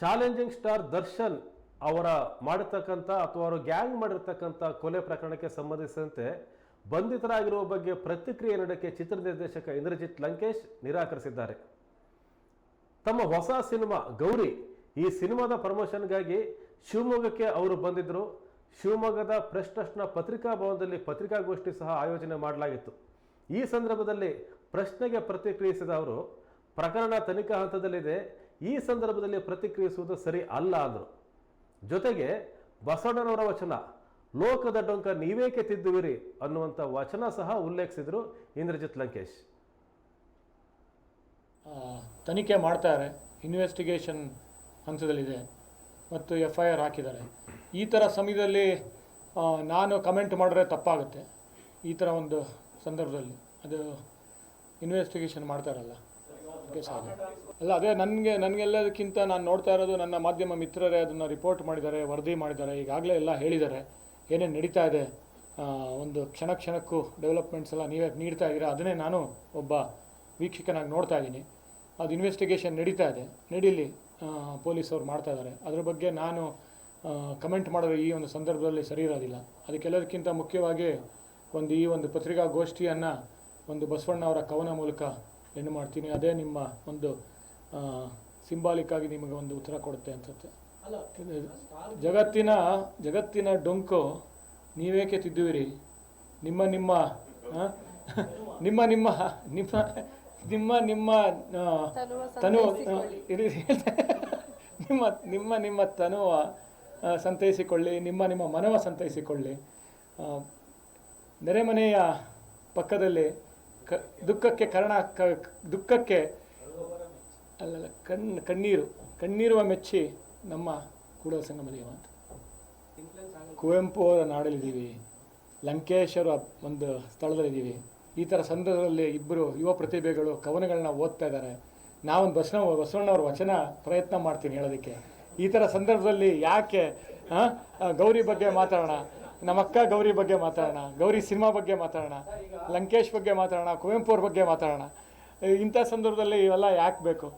Challenging star Darshan ಅವರ ಮಾಡಿರ್ತಕ್ಕಂಥ ಅಥವಾ ಅವರು ಗ್ಯಾಂಗ್ ಮಾಡಿರ್ತಕ್ಕಂಥ ಕೊಲೆ ಪ್ರಕರಣಕ್ಕೆ ಸಂಬಂಧಿಸಿದಂತೆ ಬಂಧಿತರಾಗಿರುವ ಬಗ್ಗೆ ಪ್ರತಿಕ್ರಿಯೆ ನೀಡಕ್ಕೆ ಚಿತ್ರ ನಿರ್ದೇಶಕ ಇಂದ್ರಜಿತ್ ಲಂಕೇಶ್ ನಿರಾಕರಿಸಿದ್ದಾರೆ. ತಮ್ಮ ಹೊಸ ಸಿನಿಮಾ ಗೌರಿ ಈ ಸಿನಿಮಾದ ಪ್ರಮೋಷನ್ಗಾಗಿ ಶಿವಮೊಗ್ಗಕ್ಕೆ ಅವರು ಬಂದಿದ್ದರು. ಶಿವಮೊಗ್ಗದ ಪ್ರೆಸ್ ಟ್ರಸ್ಟ್ನ ಪತ್ರಿಕಾ ಭವನದಲ್ಲಿ ಪತ್ರಿಕಾಗೋಷ್ಠಿ ಸಹ ಆಯೋಜನೆ ಮಾಡಲಾಗಿತ್ತು. ಈ ಸಂದರ್ಭದಲ್ಲಿ ಪ್ರಶ್ನೆಗೆ ಪ್ರತಿಕ್ರಿಯಿಸಿದ ಅವರು, ಪ್ರಕರಣ ತನಿಖಾ ಹಂತದಲ್ಲಿದೆ. ಈ ಸಂದರ್ಭದಲ್ಲಿ ಪ್ರತಿಕ್ರಿಯಿಸುವುದು ಸರಿ ಅಲ್ಲ ಅಂದರು. ಜೊತೆಗೆ ಬಸವಣ್ಣನವರ ವಚನ, ಲೋಕದ ಡೊಂಕ ನೀವೇಕೆ ತಿದ್ದುವಿರಿ? ಅನ್ನುವಂಥ ವಚನ ಸಹ ಉಲ್ಲೇಖಿಸಿದರು ಇಂದ್ರಜಿತ್ ಲಂಕೇಶ್. ತನಿಖೆ ಮಾಡ್ತಾರೆ ಇನ್ವೆಸ್ಟಿಗೇಷನ್ ಹಂತದಲ್ಲಿದೆ ಮತ್ತು ಎಫ್ ಐ ಆರ್ ಹಾಕಿದ್ದಾರೆ. ಈ ಥರ ಸಮಯದಲ್ಲಿ ನಾನು ಕಮೆಂಟ್ ಮಾಡಿದ್ರೆ ತಪ್ಪಾಗುತ್ತೆ ಈ ಥರ ಒಂದು ಸಂದರ್ಭದಲ್ಲಿ. ಅದು ಇನ್ವೆಸ್ಟಿಗೇಷನ್ ಮಾಡ್ತಾರಲ್ಲ. ಆಗಿ. ಅಲ್ಲ, ಅದೇ ನನಗೆ, ನನಗೆಲ್ಲದಕ್ಕಿಂತ ನಾನು ನೋಡ್ತಾ ಇರೋದು ನನ್ನ ಮಾಧ್ಯಮ ಮಿತ್ರರೇ ಅದನ್ನು ರಿಪೋರ್ಟ್ ಮಾಡಿದ್ದಾರೆ, ವರದಿ ಮಾಡಿದ್ದಾರೆ, ಈಗಾಗಲೇ ಎಲ್ಲ ಹೇಳಿದ್ದಾರೆ. ಏನೇನು ನಡೀತಾ ಇದೆ ಒಂದು ಕ್ಷಣ ಕ್ಷಣಕ್ಕೂ ಡೆವಲಪ್ಮೆಂಟ್ಸ್ ಎಲ್ಲ ನೀವೇ ನೀಡ್ತಾ ಇದ್ದೀರಾ? ಅದನ್ನೇ ನಾನು ಒಬ್ಬ ವೀಕ್ಷಕನಾಗಿ ನೋಡ್ತಾ ಇದ್ದೀನಿ. ಅದು ಇನ್ವೆಸ್ಟಿಗೇಷನ್ ನಡೀತಾ ಇದೆ. ನಡೀಲಿ ಪೊಲೀಸವ್ರು ಮಾಡ್ತಾ ಇದ್ದಾರೆ. ಅದ್ರ ಬಗ್ಗೆ ನಾನು ಕಮೆಂಟ್ ಮಾಡೋದು ಈ ಒಂದು ಸಂದರ್ಭದಲ್ಲಿ ಸರಿ ಇರೋದಿಲ್ಲ. ಅದಕ್ಕೆಲ್ಲದಕ್ಕಿಂತ ಮುಖ್ಯವಾಗಿ ಒಂದು ಈ ಒಂದು ಪತ್ರಿಕಾಗೋಷ್ಠಿಯನ್ನು ಒಂದು ಬಸವಣ್ಣ ಅವರ ಕವನ ಮೂಲಕ ಹೆಣ್ಣು ಮಾಡ್ತೀನಿ ಅದೇ ನಿಮ್ಮ ಒಂದು ಸಿಂಬಾಲಿಕ್ ಆಗಿ ನಿಮಗೆ ಒಂದು ಉತ್ತರ ಕೊಡುತ್ತೆ ಅನ್ಸುತ್ತೆ. ಜಗತ್ತಿನ ಜಗತ್ತಿನ ಡೊಂಕು ನೀವೇಕೆ ತಿದ್ದುವಿರಿ? ನಿಮ್ಮ ನಿಮ್ಮ ನಿಮ್ಮ ನಿಮ್ಮ ನಿಮ್ಮ ನಿಮ್ಮ ನಿಮ್ಮ ತನು ನಿಮ್ಮ ನಿಮ್ಮ ನಿಮ್ಮ ತನುವ ಸಂತೈಸಿಕೊಳ್ಳಿ ನಿಮ್ಮ ನಿಮ್ಮ ಮನವ ಸಂತೈಸಿಕೊಳ್ಳಿ. ನೆರೆಮನೆಯ ಪಕ್ಕದಲ್ಲಿ ಕ, ದುಃಖಕ್ಕೆ ಕಾರಣ ಕ, ದುಃಖಕ್ಕೆ ಅಲ್ಲಲ್ಲ ಕಣ್ಣು ಕಣ್ಣೀರು, ಕಣ್ಣೀರುವ ಮೆಚ್ಚಿ ನಮ್ಮ ಕೂಡಲ ಸಂಗಮದೇವ ಅಂತ. ಕುವೆಂಪು ಅವರ ನಾಡಲ್ಲಿದ್ದೀವಿ. ಲಂಕೇಶ್ವರ ಒಂದು ಸ್ಥಳದಲ್ಲಿದ್ದೀವಿ. ಈ ಥರ ಸಂದರ್ಭದಲ್ಲಿ ಇಬ್ಬರು ಯುವ ಪ್ರತಿಭೆಗಳು ಕವನಗಳನ್ನ ಓದ್ತಾ ಇದ್ದಾರೆ. ನಾವೊಂದು ಬಸವ, ಬಸವಣ್ಣವ್ರ ವಚನ ಪ್ರಯತ್ನ ಮಾಡ್ತೀನಿ ಹೇಳೋದಕ್ಕೆ. ಈ ಥರ ಸಂದರ್ಭದಲ್ಲಿ ಯಾಕೆ ಗೌರಿ ಬಗ್ಗೆ ಮಾತಾಡೋಣ? ನಮ್ಮ ಅಕ್ಕ ಗೌರಿ ಬಗ್ಗೆ ಮಾತಾಡೋಣ, ಗೌರಿ ಸಿನಿಮಾ ಬಗ್ಗೆ ಮಾತಾಡೋಣ, ಲಂಕೇಶ್ ಬಗ್ಗೆ ಮಾತಾಡೋಣ, ಕುವೆಂಪು ಅವ್ರ ಬಗ್ಗೆ ಮಾತಾಡೋಣ. ಇಂಥ ಸಂದರ್ಭದಲ್ಲಿ ಇವೆಲ್ಲ ಯಾಕೆ ಬೇಕು?